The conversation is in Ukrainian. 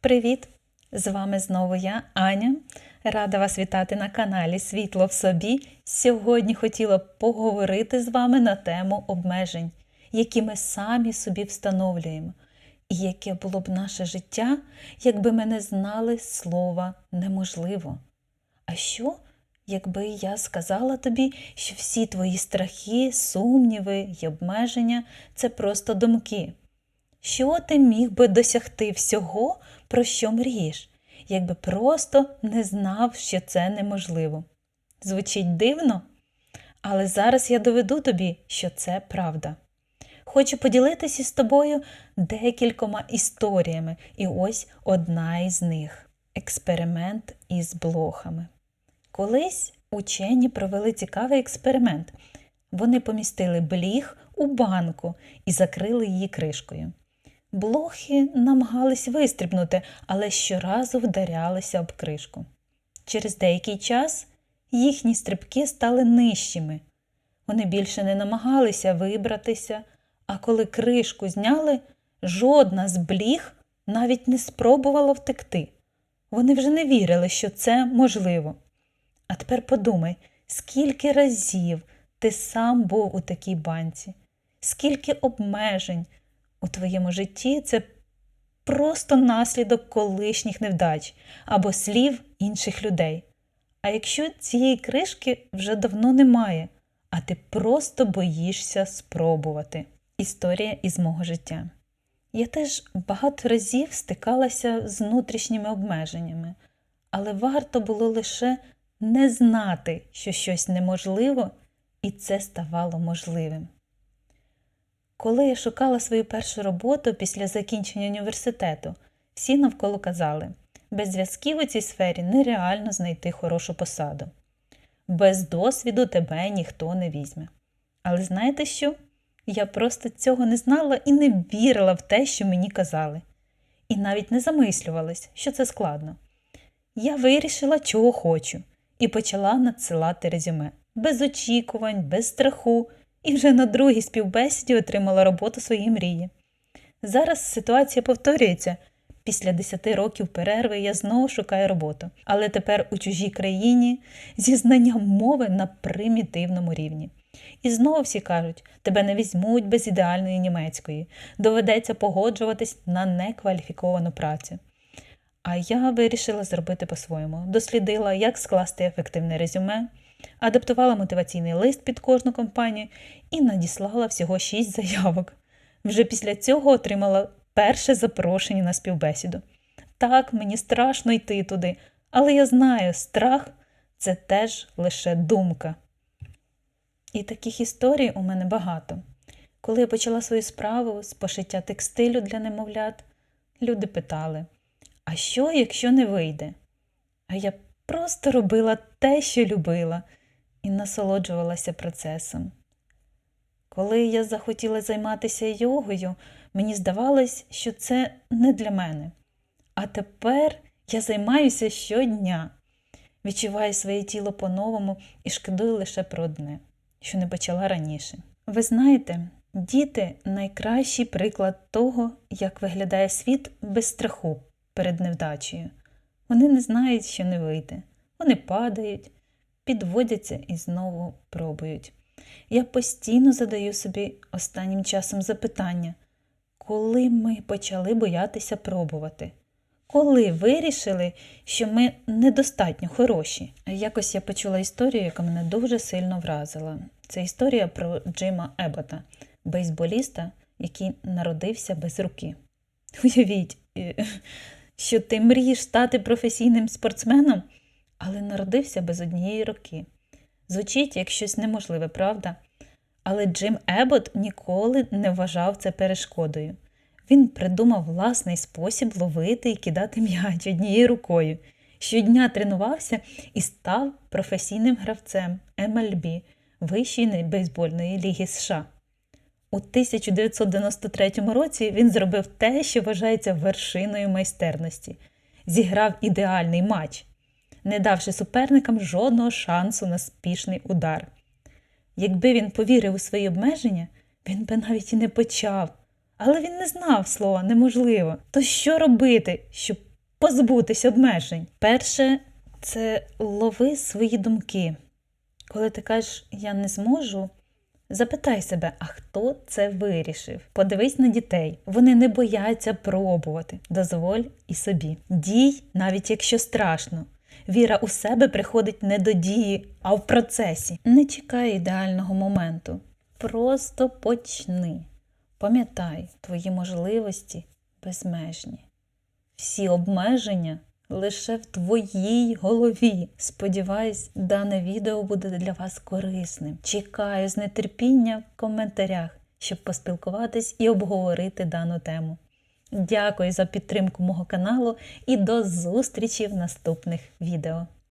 Привіт! З вами знову я, Аня. Рада вас вітати на каналі Світло в собі. Сьогодні хотіла б поговорити з вами на тему обмежень, які ми самі собі встановлюємо, і яке було б наше життя, якби ми не знали слова неможливо. А що, якби я сказала тобі, що всі твої страхи, сумніви й обмеження це просто думки? Що ти міг би досягти всього, про що мрієш, якби просто не знав, що це неможливо? Звучить дивно, але зараз я доведу тобі, що це правда. Хочу поділитися з тобою декількома історіями, і ось одна із них експеримент із блохами. Колись учені провели цікавий експеримент. Вони помістили бліг у банку і закрили її кришкою. Блохи намагались вистрибнути, але щоразу вдарялися об кришку. Через деякий час їхні стрибки стали нижчими. Вони більше не намагалися вибратися, а коли кришку зняли, жодна з бліг навіть не спробувала втекти. Вони вже не вірили, що це можливо. А тепер подумай, скільки разів ти сам був у такій банці, скільки обмежень у твоєму житті це просто наслідок колишніх невдач або слів інших людей. А якщо цієї кришки вже давно немає, а ти просто боїшся спробувати. Історія із мого життя. Я теж багато разів стикалася з внутрішніми обмеженнями, але варто було лише не знати, що щось неможливо, і це ставало можливим. Коли я шукала свою першу роботу після закінчення університету, всі навколо казали, без зв'язків у цій сфері нереально знайти хорошу посаду. Без досвіду тебе ніхто не візьме. Але знаєте що? Я просто цього не знала і не вірила в те, що мені казали. І навіть не замислювалась, що це складно. Я вирішила, чого хочу, і почала надсилати резюме без очікувань, без страху, і вже на другій співбесіді отримала роботу своєї мрії. Зараз ситуація повторюється. Після 10 років перерви я знову шукаю роботу, але тепер у чужій країні зі знанням мови на примітивному рівні. І знову всі кажуть, тебе не візьмуть без ідеальної німецької, доведеться погоджуватись на некваліфіковану працю. А я вирішила зробити по-своєму, дослідила, як скласти ефективне резюме, адаптувала мотиваційний лист під кожну компанію і надіслала всього 6 заявок. Вже після цього отримала перше запрошення на співбесіду. Так, мені страшно йти туди, але я знаю, страх це теж лише думка. І таких історій у мене багато. Коли я почала свою справу з пошиття текстилю для немовлят, люди питали: а що, якщо не вийде? А я просто робила те, що любила, і насолоджувалася процесом. Коли я захотіла займатися йогою, мені здавалось, що це не для мене. А тепер я займаюся щодня, відчуваю своє тіло по-новому і шкодую лише про одне, що не почала раніше. Ви знаєте, діти найкращий приклад того, як виглядає світ без страху перед невдачею. Вони не знають, що не вийде. Вони падають, підводяться і знову пробують. Я постійно задаю собі останнім часом запитання, коли ми почали боятися пробувати? Коли вирішили, що ми недостатньо хороші? Якось я почула історію, яка мене дуже сильно вразила. Це історія про Джима Ебота, бейсболіста, який народився без руки. Уявіть, що ти мрієш стати професійним спортсменом, але народився без однієї руки. Звучить як щось неможливе, правда? Але Джим Ебот ніколи не вважав це перешкодою. Він придумав власний спосіб ловити і кидати м'яч однією рукою. Щодня тренувався і став професійним гравцем MLB Вищої бейсбольної ліги США. У 1993 році він зробив те, що вважається вершиною майстерності зіграв ідеальний матч, не давши суперникам жодного шансу на спішний удар. Якби він повірив у свої обмеження, він би навіть і не почав. Але він не знав слова неможливо. То що робити, щоб позбутись обмежень? Перше, це лови свої думки. Коли ти кажеш я не зможу, запитай себе, а хто це вирішив? Подивись на дітей. Вони не бояться пробувати. Дозволь і собі. Дій, навіть якщо страшно. Віра у себе приходить не до дії, а в процесі. Не чекай ідеального моменту. Просто почни. Пам'ятай, твої можливості безмежні. Всі обмеження лише в твоїй голові. Сподіваюсь, дане відео буде для вас корисним. Чекаю з нетерпіння в коментарях, щоб поспілкуватись і обговорити дану тему. Дякую за підтримку мого каналу і до зустрічі в наступних відео.